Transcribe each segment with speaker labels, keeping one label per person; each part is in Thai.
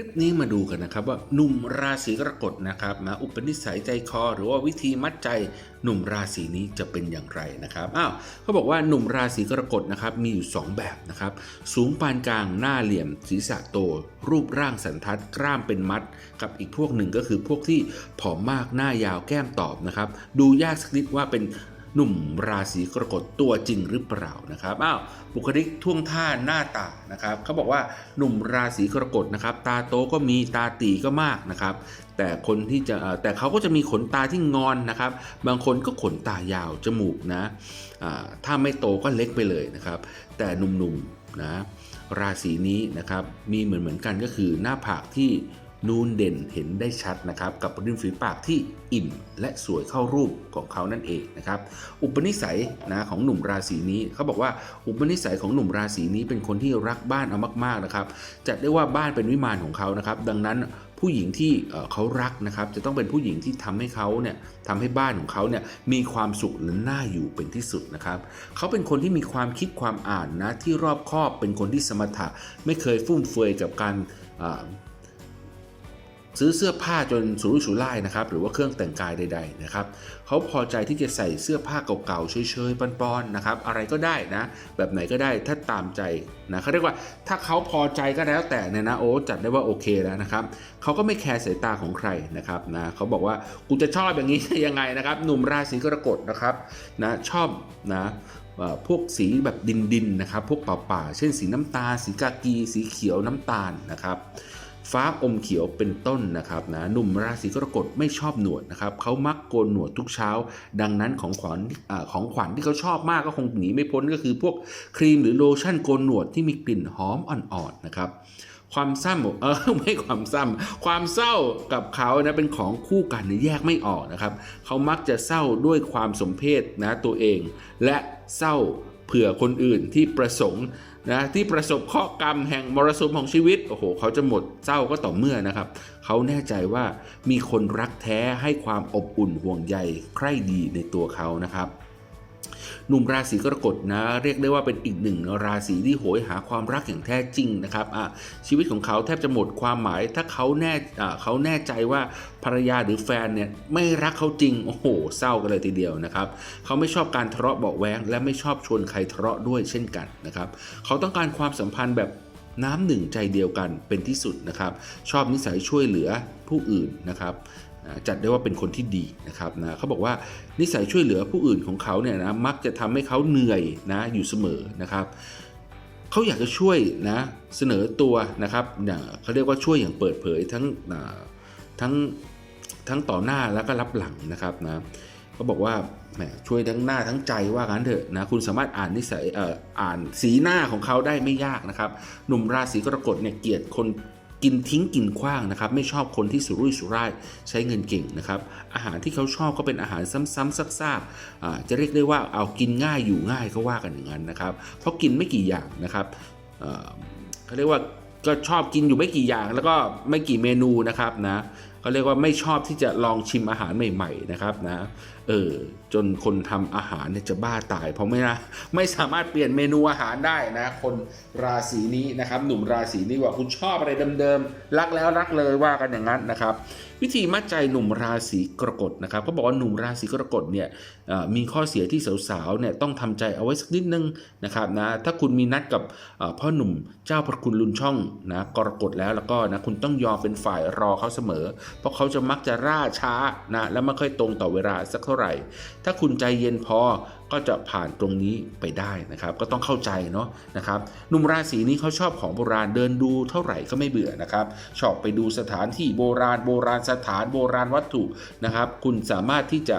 Speaker 1: ลิปนี้มาดูกันนะครับว่าหนุ่มราศีกรกฎนะครับนะอุปนิสัยใจคอ หรือว่าวิธีมัดใจหนุ่มราศีนี้จะเป็นอย่างไรนะครับอ้าวเขาบอกว่าหนุ่มราศีกรกฎนะครับมีอยู่ 2 แบบนะครับสูงปานกลางหน้าเหลี่ยมศีรษะโต รูปร่างสันทัดกล้ามเป็นมัด กับอีกพวกหนึ่งก็คือพวกที่ผอมมากหน้ายาวแก้มตอบนะครับดูยากสักนิดว่าเป็น หนุ่มราศีกรกฎตัวจริงหรือเปล่านะครับอ้าวบุคลิกท่วงท่าหน้าตานะครับเขาบอกว่าหนุ่มราศีกรกฎนะครับ ตาโตก็มีตาตีก็มากนะครับ แต่คนที่จะแต่เขาก็จะมีขนตาที่งอนนะครับ บางคนก็ขนตายาวจมูกนะถ้าไม่โตก็เล็กไปเลยนะครับ แต่หนุ่มๆนะราศีนี้นะครับมีเหมือนเหมือนๆกันก็คือหน้าผากที่ นูนเด่นเห็นได้ชัดนะครับกับริมฝีปากที่อิ่มและสวยเข้ารูปของเขานั่นเองนะครับอุปนิสัยนะของหนุ่มราศีนี้เขาบอกว่าอุปนิสัยของหนุ่มราศีนี้เป็นคนที่รักบ้านเอามากๆนะครับจัดได้ว่าบ้านเป็นวิมานของเขานะครับดังนั้นผู้หญิงที่เขารักนะครับจะต้องเป็นผู้หญิงที่ทำให้เขาเนี่ยทำให้บ้านของเขาเนี่ยมีความสุขและน่าอยู่เป็นที่สุดนะครับเขาเป็นคนที่มีความคิดความอ่านนะที่รอบคอบเป็นคนที่สมถะไม่เคยฟุ่มเฟือยกับการ ซื้อเสื้อผ้าจนสุรุ่ยสุร่ายนะครับหรือว่าเครื่องแต่งกายใด ๆนะครับเขาพอใจที่จะใส่เสื้อผ้าเก่าๆเฉยๆปอนๆนะครับอะไรก็ได้นะ แบบไหนก็ได้ถ้าตามใจนะเขาเรียกว่าถ้าเขาพอใจก็แล้วแต่เนี่ยนะโอ้จัดได้ว่าโอเคแล้วนะครับเขาก็ไม่แคร์สายตาของใครนะครับนะเขาบอกว่ากูจะชอบอย่างนี้ยังไงนะครับ หนุ่มราศีกรกฎนะครับนะชอบนะพวกสีแบบดินๆนะครับ พวกป่าๆเช่นสีน้ำตาลสีกากี สีเขียวน้ำตาลนะครับ ฟ้าอมเขียวเป็นต้นนะครับนะหนุ่มราศีกรกฎไม่ชอบหนวดนะครับเขามักโกนหนวดทุกเช้า ดังนั้นของขวัญอของขวัญที่เขาชอบมากก็คงหนีไม่พ้นก็คือพวกครีมหรือโลชั่นโกนหนวดที่มีกลิ่นหอมอ่อนๆนะครับความซ้ำเออไม่ความซ้ำความเศร้ากับเขานะเป็นของคู่กันแยกไม่ออกนะครับ เขามักจะเศร้าด้วยความสมเพศนะตัวเอง และเศร้า เผื่อคนอื่นที่ประสงค์นะที่ประสบเคราะกรรมแห่งมรสุมของชีวิตโอ้โหเขาจะหมดเศร้าก็ต่อเมื่อนะครับ เขาแน่ใจว่ามีคนรักแท้ให้ความอบอุ่นห่วงใยใคร่ดีในตัวเขานะครับ หนุ่มราศีกรกฎนะเรียกได้ว่าเป็นอีกหนึ่งราศีที่โหยหาความรักอย่างแท้จริงนะครับอะชีวิตของเขาแทบจะหมดความหมาย ถ้าเขาแน่อะเขาแน่ใจว่าภรรยาหรือแฟนเนี่ยไม่รักเขาจริงโอ้โหเศร้ากันเลยทีเดียวนะครับเขาไม่ชอบการทะเลาะเบาแวงและไม่ชอบชวนใครทะเลาะด้วยเช่นกันนะครับเขาต้องการความสัมพันธ์แบบน้ำหนึ่งใจเดียวกันเป็นที่สุดนะครับ ชอบนิสัยช่วยเหลือผู้อื่นนะครับ จัดได้ว่าเป็นคนที่ดีนะครับนะเขาบอกว่านิสัยช่วยเหลือผู้อื่นของเขาเนี่ยนะมักจะทำให้เขาเหนื่อยนะอยู่เสมอนะครับเขาอยากจะช่วยนะเสนอตัวนะครับนะเขาเรียกว่าช่วยอย่างเปิดเผยทั้งนะทั้งทั้งต่อหน้าแล้วก็รับหลังนะครับนะเขาบอกว่าแหมช่วยทั้งหน้าทั้งใจว่างั้นเถอะนะคุณสามารถอ่านนิสัยอ่านสีหน้าของเขาได้ไม่ยากนะครับ หนุ่มราศีกรกฎเนี่ยเกลียดคน กินทิ้งกินขว้างนะครับไม่ชอบคนที่สุรุ่ยสุร่ายใช้เงินเก่งนะครับอาหารที่เขาชอบก็เป็นอาหารซ้ำๆซากๆอ่าจะเรียกได้ว่าเอากินง่ายอยู่ง่ายก็ว่ากันอย่างนั้นนะครับเพราะกินไม่กี่อย่างนะครับเขาเรียกว่าก็ชอบกินอยู่ไม่กี่อย่างแล้วก็ไม่กี่เมนูนะครับนะ เขาเรียกว่าไม่ชอบที่จะลองชิมอาหารใหม่ๆนะครับนะเออจนคนทำอาหารเนี่ยจะบ้าตาย เพราะไม่นะไม่สามารถเปลี่ยนเมนูอาหารได้นะ คนราศีนี้นะครับ หนุ่มราศีนี้ว่าคุณชอบอะไรเดิมๆรักแล้วรักเลยว่ากันอย่างนั้นนะครับ วิธีมัดใจหนุ่มราศีกรกฎนะครับเขาบอกว่าหนุ่มราศีกรกฎเนี่ยมีข้อเสียที่สาวๆเนี่ยต้องทำใจเอาไว้สักนิดนึงนะครับนะถ้าคุณมีนัดกับพ่อหนุ่มเจ้าพระคุณลุนช่องนะกรกฎแล้วแล้วก็นะคุณต้องยอมเป็นฝ่ายรอเขาเสมอ เพราะเขาจะมักจะร่าช้านะและไม่ค่อยตรงต่อเวลาสักเท่าไหร่ ถ้าคุณใจเย็นพอ ก็จะผ่านตรงนี้ไปได้นะครับ ก็ต้องเข้าใจเนาะนะครับหนุ่มราศีนี้เขาชอบของโบราณเดินดูเท่าไหร่ก็ไม่เบื่อนะครับ ชอบไปดูสถานที่โบราณโบราณสถานโบราณวัตถุนะครับ คุณสามารถที่จะ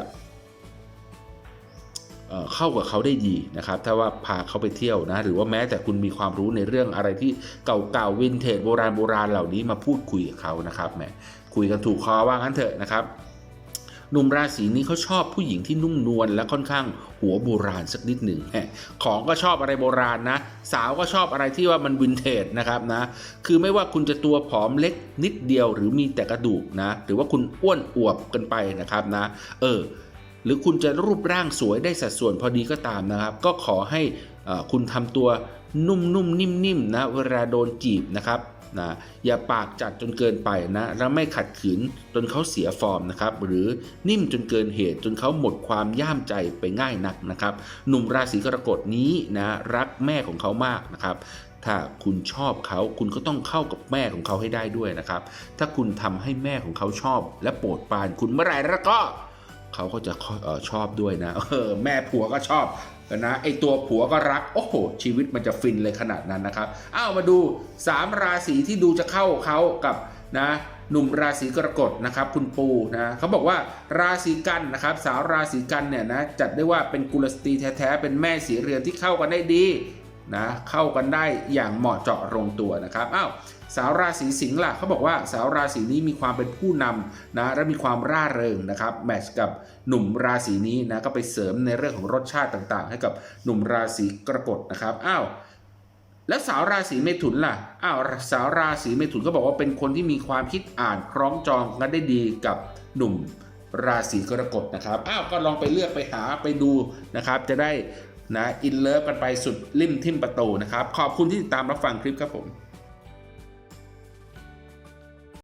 Speaker 1: เข้ากับเขาได้ดีนะครับ ถ้าว่าพาเขาไปเที่ยวนะ หรือว่าแม้แต่คุณมีความรู้ในเรื่องอะไรที่เก่าๆวินเทจโบราณโบราณเหล่านี้มาพูดคุยกับเขานะครับแหมคุยกันถูกคอว่างั้นเถอะนะครับ หนุ่มราศีนี้เขาชอบผู้หญิงที่นุ่มนวลและค่อนข้างหัวโบราณสักนิดหนึ่งของก็ชอบอะไรโบราณนะ สาวก็ชอบอะไรที่ว่ามันวินเทจนะครับนะ คือไม่ว่าคุณจะตัวผอมเล็กนิดเดียวหรือมีแต่กระดูกนะ หรือว่าคุณอ้วนอวบกันไปนะครับนะ เออ หรือคุณจะรูปร่างสวยได้สัดส่วนพอดีก็ตามนะครับ ก็ขอให้คุณทำตัว นุ่มๆนิ่มๆนะเวลาโดนจีบนะครับนะอย่าปากจัดจนเกินไปนะแล้วไม่ขัดขืนจนเขาเสียฟอร์มนะครับหรือนิ่มจนเกินเหตุจนเขาหมดความย่ามใจไปง่ายนักนะครับหนุ่มราศีกรกฎนี้นะรักแม่ของเขามากนะครับถ้าคุณชอบเขาคุณก็ต้องเข้ากับแม่ของเขาให้ได้ด้วยนะครับ ถ้าคุณทำให้แม่ของเขาชอบ และโปรดปรานคุณเมื่อไหร่แล้วก็ เขาก็จะออชอบด้วยนะเออแม่ผัวก็ชอบ นะไอตัวผัวก็รัก โอ้โห ชีวิตมันจะฟินเลยขนาดนั้นนะครับอ้าวมาดู 3 ราศีที่ดูจะเข้าเขากับนะหนุ่มราศีกรกฎนะครับคุณปูนะเขาบอกว่าราศีกันนะครับสาวราศีกันเนี่ยนะจัดได้ว่าเป็นกุลสตรีแท้ๆเป็นแม่สีเรือนที่เข้ากันได้ดี นะเข้ากันได้อย่างเหมาะเจาะลงตัวนะครับอ้าวสาวราศีสิงห์ล่ะเขาบอกว่าสาวราศีนี้มีความเป็นผู้นำนะและมีความร่าเริงนะครับแมทช์กับหนุ่มราศีนี้นะก็ไปเสริมในเรื่องของรสชาติต่างๆ ให้กับหนุ่มราศีกรกฎนะครับอ้าวแล้วสาวราศีเมถุนล่ะอ้าวสาวราศีเมถุนก็บอกว่าเป็นคนที่มีความคิดอ่านคล้องจองกันได้ดีกับหนุ่มราศีกรกฎนะครับ อ้าว ก็ลองไปเลือกไปหาไปดูนะครับ จะได้ นะอินเลิฟกันไปสุดริมทิมประตูนะครับ ขอบคุณที่ติดตามรับฟังคลิปครับผม